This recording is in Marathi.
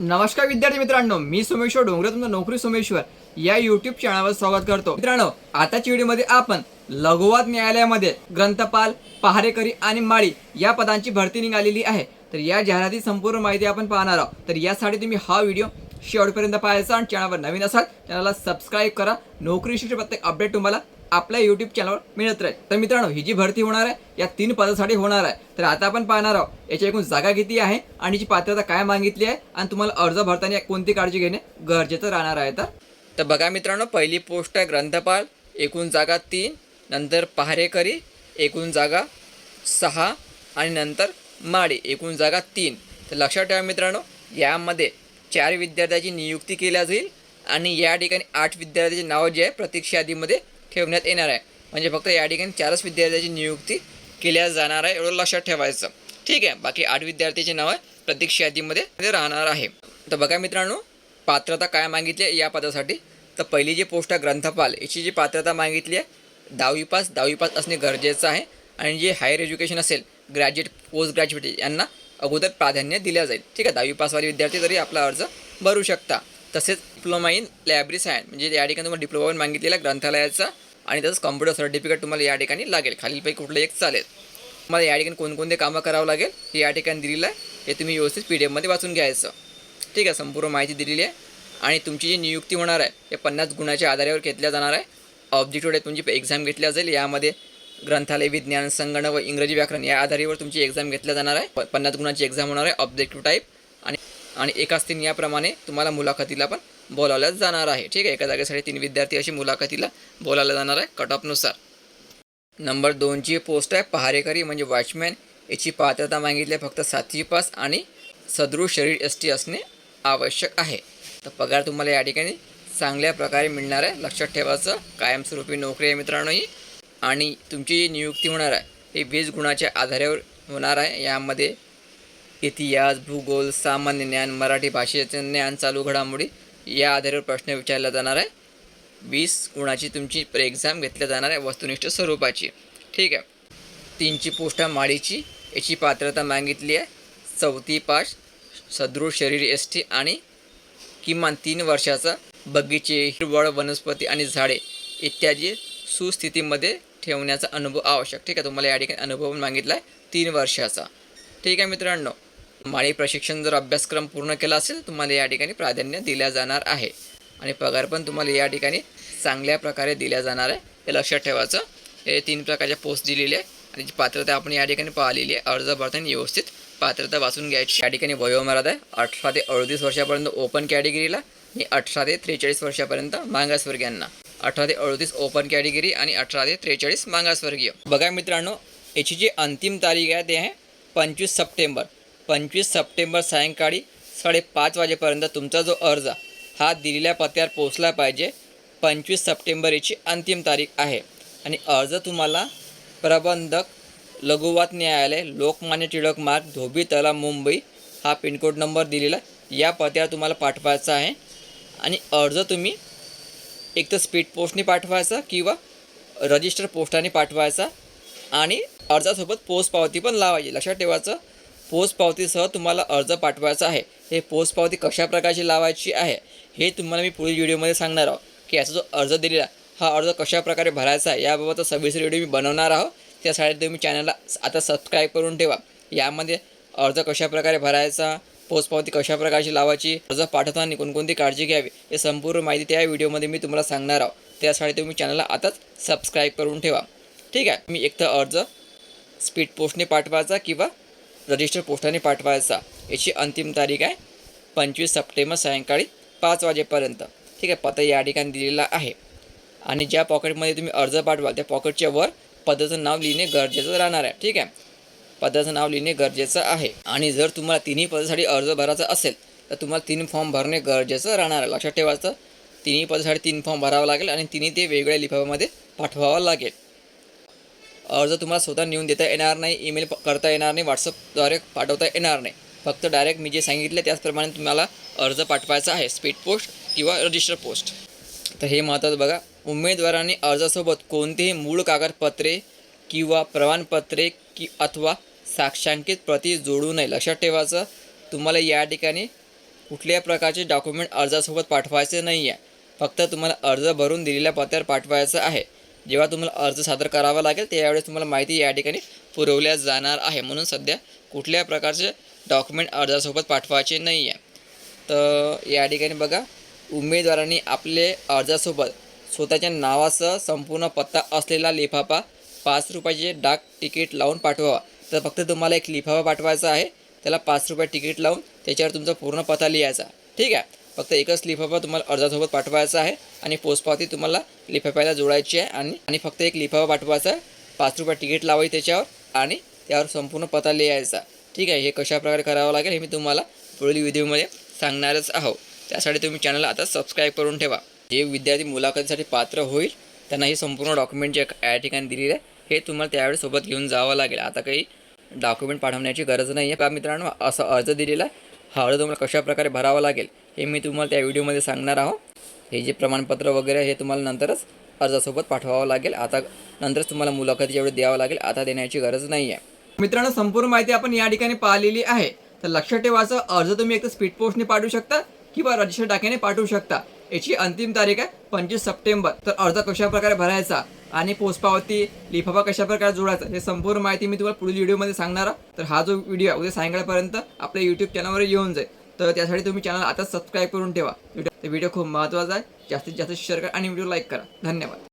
नमस्कार विद्यार्थी मित्रांनो मी सोमेश्वर डोंगरे तुमचं नोकरी सोमेश्वर. या युट्यूब चॅनलवर स्वागत करतो. मित्रांनो आताच्या व्हिडिओमध्ये आपण लघुवाद न्यायालयामध्ये ग्रंथपाल पहारेकरी आणि माळी या पदांची भरती निघालेली आहे. तर या जाहिराती संपूर्ण माहिती आपण पाहणार आहोत. तर यासाठी तुम्ही हा व्हिडिओ शेवटपर्यंत पाहायचा आणि चॅनलवर नवीन असाल चॅनलला सबस्क्राईब करा. नोकरीशी प्रत्येक अपडेट तुम्हाला आपल्या यूट्यूब चॅनलवर मिळत राहील. तर मित्रांनो ही जी भरती होणार आहे या तीन पदासाठी होणार आहे. तर आता आपण पाहणार आहोत याची एकूण जागा किती आहे आणि जी पात्रता काय मागितली आहे आणि तुम्हाला अर्ज भरताना कोणती काळजी घेणे गरजेचं राहणार आहे तर? तर बघा मित्रांनो पहिली पोस्ट आहे ग्रंथपाल एकूण जागा तीन नंतर पहारेकरी एकूण जागा सहा आणि नंतर माळी एकूण जागा तीन. तर लक्षात ठेवा मित्रांनो यामध्ये चार विद्यार्थ्याची नियुक्ती केल्या जाईल आणि या ठिकाणी आठ विद्यार्थ्याची नावं जे आहे प्रतीक्षा यादीमध्ये ठेवण्यात येणार आहे. म्हणजे फक्त या ठिकाणी चारच विद्यार्थ्याची नियुक्ती केल्या जाणार आहे एवढं लक्षात ठेवायचं. ठीक आहे बाकी आठ विद्यार्थ्याची नावं प्रतीक्षा यादीमध्ये राहणार आहे. तर बघा मित्रांनो पात्रता काय मागितली आहे या पदासाठी? तर पहिली जी पोस्ट आहे ग्रंथपाल याची जी पात्रता मागितली आहे दहावी पास दहावी पास असणे गरजेचं आहे. आणि जे हायर एज्युकेशन असेल ग्रॅज्युएट पोस्ट ग्रॅज्युएट यांना अगोदर प्राधान्य दिल्या जाईल. ठीक आहे दहावी पासवाले विद्यार्थी तरी आपला अर्ज भरू शकता. तसेच डिप्लोमा इन लायब्री सायन्स म्हणजे या ठिकाणी तुम्हाला डिप्लोमा मागितलेला ग्रंथालयाचा आणि तसंच कम्प्युटर सर्टिफिकेट तुम्हाला या ठिकाणी लागेल. खालीलपैकी कुठलं एक चालेल. तुम्हाला या ठिकाणी कोणकोणते कामं करावं लागेल हे या ठिकाणी दिलेलं आहे. हे तुम्ही व्यवस्थित पी डी एफमध्ये वाचून घ्यायचं. ठीक आहे संपूर्ण माहिती दिलेली आहे. आणि तुमची जी नियुक्ती होणार आहे हे पन्नास गुणाच्या आधारावर घेतल्या जाणार आहे. ऑब्जेक्टिव्ह तुमची एक्झाम घेतल्या जाईल. यामध्ये ग्रंथालय विज्ञान संगणक व इंग्रजी व्याकरण या आधारावर तुमची एक्झाम घेतल्या जाणार आहे. पन्नास गुणाची एक्झाम होणार आहे. ऑब्जेक्टिव्ह टाईप आणि एकाच तीन याप्रमाणे तुम्हाला मुलाखतीला पण बोलावल्या जाणार आहे. ठीक आहे? एका जागेसाठी तीन विद्यार्थी अशी मुलाखतीला बोलावलं जाणार आहे कट ऑफनुसार नंबर दोनची पोस्ट आहे पहारेकरी म्हणजे वॉचमॅन याची पात्रता मागितली आहे फक्त सातवी पास आणि सदृश शरीर एस टी असणे आवश्यक आहे. तर पगार तुम्हाला या ठिकाणी चांगल्या प्रकारे मिळणार आहे. लक्षात ठेवायचं कायमस्वरूपी नोकरी आहे मित्रांनो ही. आणि तुमची जी नियुक्ती होणार आहे ही वीस गुणाच्या आधारावर होणार आहे. यामध्ये इतिहास भूगोल सामान्य ज्ञान मराठी भाषेचे ज्ञान चालू घडामोडी या आधारावर प्रश्न विचारला जाणार आहे. वीस गुणाची तुमची एक्झाम घेतल्या जाणार आहे वस्तुनिष्ठ स्वरूपाची. ठीक आहे. तीनची पोस्ट माळीची. याची पात्रता मागितली आहे. चौथी पास सदृढ शरीर एस टी आणि किमान तीन वर्षाचा बगीचे हिरवळ वनस्पती आणि झाडे इत्यादी सुस्थितीमध्ये ठेवण्याचा अनुभव आवश्यक. ठीक आहे. तुम्हाला या ठिकाणी अनुभव मागितला आहे. तीन वर्षाचा. ठीक आहे मित्रांनो. माळी प्रशिक्षण जर अभ्यासक्रम पूर्ण केला असेल तुम्हाला या ठिकाणी प्राधान्य दिल्या जाणार आहे. आणि पगार पण तुम्हाला या ठिकाणी चांगल्या प्रकारे दिल्या जाणार आहे. हे लक्षात ठेवायचं. हे तीन प्रकारच्या पोस्ट दिलेली आहे. आणि जी पात्रता आपण या ठिकाणी पाहिलेली आहे अर्ज भरताना व्यवस्थित पात्रता वाचून घ्यायची. या ठिकाणी वयोमर्यादा आहे. अठरा ते अडतीस वर्षापर्यंत ओपन कॅटेगरीला आणि अठरा ते त्रेचाळीस वर्षापर्यंत मागासवर्गीयांना अठरा ते अडतीस ओपन कॅटेगरी आणि अठरा ते त्रेचाळीस मागासवर्गीय. बघा मित्रांनो याची जी अंतिम तारीख आहे ते आहे पंचवीस सप्टेंबर. पंचवीस सप्टेंबर सायंकाळी साडेपाच वाजेपर्यंत तुमचा जो अर्ज हा दिलेल्या पत्त्यावर पोचला पाहिजे. पंचवीस सप्टेंबर याची अंतिम तारीख आहे. आणि अर्ज तुम्हाला प्रबंधक लघुवात न्यायालय लोकमान्य टिळक मार्ग धोबी तला मुंबई हा पिनकोड नंबर दिलेला या पत्यावर तुम्हाला पाठवायचा आहे. आणि अर्ज तुम्ही एक तर स्पीड पोस्टने पाठवायचा किंवा रजिस्टर पोस्टाने पाठवायचा. आणि अर्जासोबत पोस्ट पावती पण लावायची. लक्षात ठेवायचं पोस्ट पावतीसह तुम्हाला अर्ज पाठवायचा आहे. हे पोस्ट पावती कशा प्रकारची लावायची आहे हे तुम्हाला मी पुढील व्हिडिओमध्ये सांगणार आहोत. की याचा जो अर्ज दिलेला हा अर्ज कशा प्रकारे भरायचा आहे याबाबत सविस्तर व्हिडिओ मी बनवणार आहोत. त्यासाठी तुम्ही चॅनलला आता सबस्क्राईब करून ठेवा. यामध्ये अर्ज कशा प्रकारे भरायचा पोचपावती कशा प्रकारची लावायची अर्ज पाठवताना कोणकोणती काळजी घ्यावी हे संपूर्ण माहिती त्या व्हिडिओमध्ये मी तुम्हाला सांगणार आहोत. त्यासाठी तुम्ही चॅनलला आताच सबस्क्राईब करून ठेवा. ठीक आहे? मी एक तर अर्ज स्पीड पोस्टने पाठवायचा किंवा रजिस्टर पोस्टाने पाठवायचा. याची अंतिम तारीख आहे पंचवीस सप्टेंबर सायंकाळी पाच वाजेपर्यंत. ठीक आहे पत्ता या ठिकाणी दिलेला आहे. आणि ज्या पॉकेटमध्ये तुम्ही अर्ज पाठवाल त्या पॉकेटच्या वर पदाचं नाव लिहिणे गरजेचं राहणार आहे. ठीक आहे? पदाचं नाव लिहिणे गरजेचं आहे. आणि जर तुम्हाला तिन्ही पदासाठी अर्ज भरायचा असेल तर तुम्हाला तीन फॉर्म भरणे गरजेचं राहणार आहे. लक्षात ठेवायचं तिन्ही पदासाठी तीन फॉर्म भरावा लागेल आणि तिन्ही ते वेगळ्या लिफाफ्यामध्ये पाठवावं लागेल. अर्ज तुम्हाला स्वतः नेऊन देता येणार नाही ईमेल करता येणार नाही व्हॉट्सअपद्वारे पाठवता येणार नाही. फक्त डायरेक्ट मी जे सांगितले त्याचप्रमाणे तुम्हाला अर्ज पाठवायचा आहे स्पीड पोस्ट किंवा रजिस्टर पोस्ट तर हे महत्त्वाचं बघा. उमेदवारांनी अर्जासोबत कोणतेही मूळ कागदपत्रे किंवा प्रमाणपत्रे की अथवा साक्षांकित प्रती जोडू नये. लक्षात ठेवायचं तुम्हाला या ठिकाणी कुठल्याही प्रकारचे डॉक्युमेंट अर्जासोबत पाठवायचे नाही आहे फक्त तुम्हाला अर्ज भरून दिलेल्या पत्त्यावर पाठवायचं आहे. जेव्हा तुम्हाला अर्ज सादर करावा लागेल त्यावेळेस तुम्हाला माहिती या ठिकाणी पुरवल्या जाणार आहे. म्हणून सध्या कुठल्या प्रकारचे डॉक्युमेंट अर्जासोबत पाठवायचे नाही आहे तर या ठिकाणी बघा उमेदवारांनी आपले अर्जासोबत स्वतःच्या नावासह संपूर्ण पत्ता असलेला लिफाफा पाच रुपयाचे डाक तिकीट लावून पाठवावा. तर फक्त तुम्हाला एक लिफाफा पाठवायचा आहे त्याला पाच रुपये तिकीट लावून त्याच्यावर तुमचा पूर्ण पत्ता लिहायचा. ठीक आहे? फक्त एकच लिफाफा तुम्हाला अर्जासोबत पाठवायचा आहे आणि पोचपावती तुम्हाला लिफाफ्याला जोडायची आहे आणि आणि फक्त एक लिफाफा पाठवायचा आहे. पाच रुपये तिकीट लावायची त्याच्यावर आणि त्यावर संपूर्ण पत्ता लिहायचा. ठीक आहे हे कशा प्रकारे करावं लागेल हे मी तुम्हाला पुढील व्हिडिओमध्ये सांगणारच आहो त्यासाठी तुम्ही चॅनलला आता सबस्क्राईब करून ठेवा. जे विद्यार्थी मुलाखतीसाठी पात्र होईल त्यांना हे संपूर्ण डॉक्युमेंट जे या ठिकाणी दिलेलं आहे हे तुम्हाला त्यावेळेस सोबत घेऊन जावं लागेल. आता काही डॉक्युमेंट पाठवण्याची गरज नाही आहे का मित्रांनो असा अर्ज दिलेला आहे. हा अर्ज तुम्हाला कशाप्रकारे भरावा लागेल हे मी तुम्हाला त्या व्हिडिओमध्ये सांगणार आहो. हे जे प्रमाणपत्र वगैरे हे तुम्हाला नंतरच अर्जासोबत पाठवावं लागेल. आता नंतरच तुम्हाला मुलाखती जेवढे द्यावं लागेल. आता देण्याची गरज नाही आहे मित्रांनो संपूर्ण माहिती आपण या ठिकाणी पाहिलेली आहे. तर लक्षात ठेवायचं अर्ज तुम्ही एक स्पीड पोस्टने पाठवू शकता किंवा रजिस्टर टाक्याने पाठवू शकता. याची अंतिम तारीख आहे पंचवीस सप्टेंबर. तर अर्ज कशा प्रकारे भरायचा आणि पोचपावती लिफाफा कशा प्रकारे जोडायचा हे संपूर्ण माहिती मी तुम्हाला पुढील व्हिडिओमध्ये सांगणार आहे. तर हा जो व्हिडिओ आहे उद्या सायंकाळपर्यंत आपल्या यूट्यूब चॅनलवर येऊन जाईल. तर त्यासाठी तुम्ही चॅनल आता सबस्क्राईब करून ठेवा. व्हिडिओ खूप महत्त्वाचा आहे. जास्तीत जास्त शेअर करा आणि व्हिडिओ लाईक करा. धन्यवाद.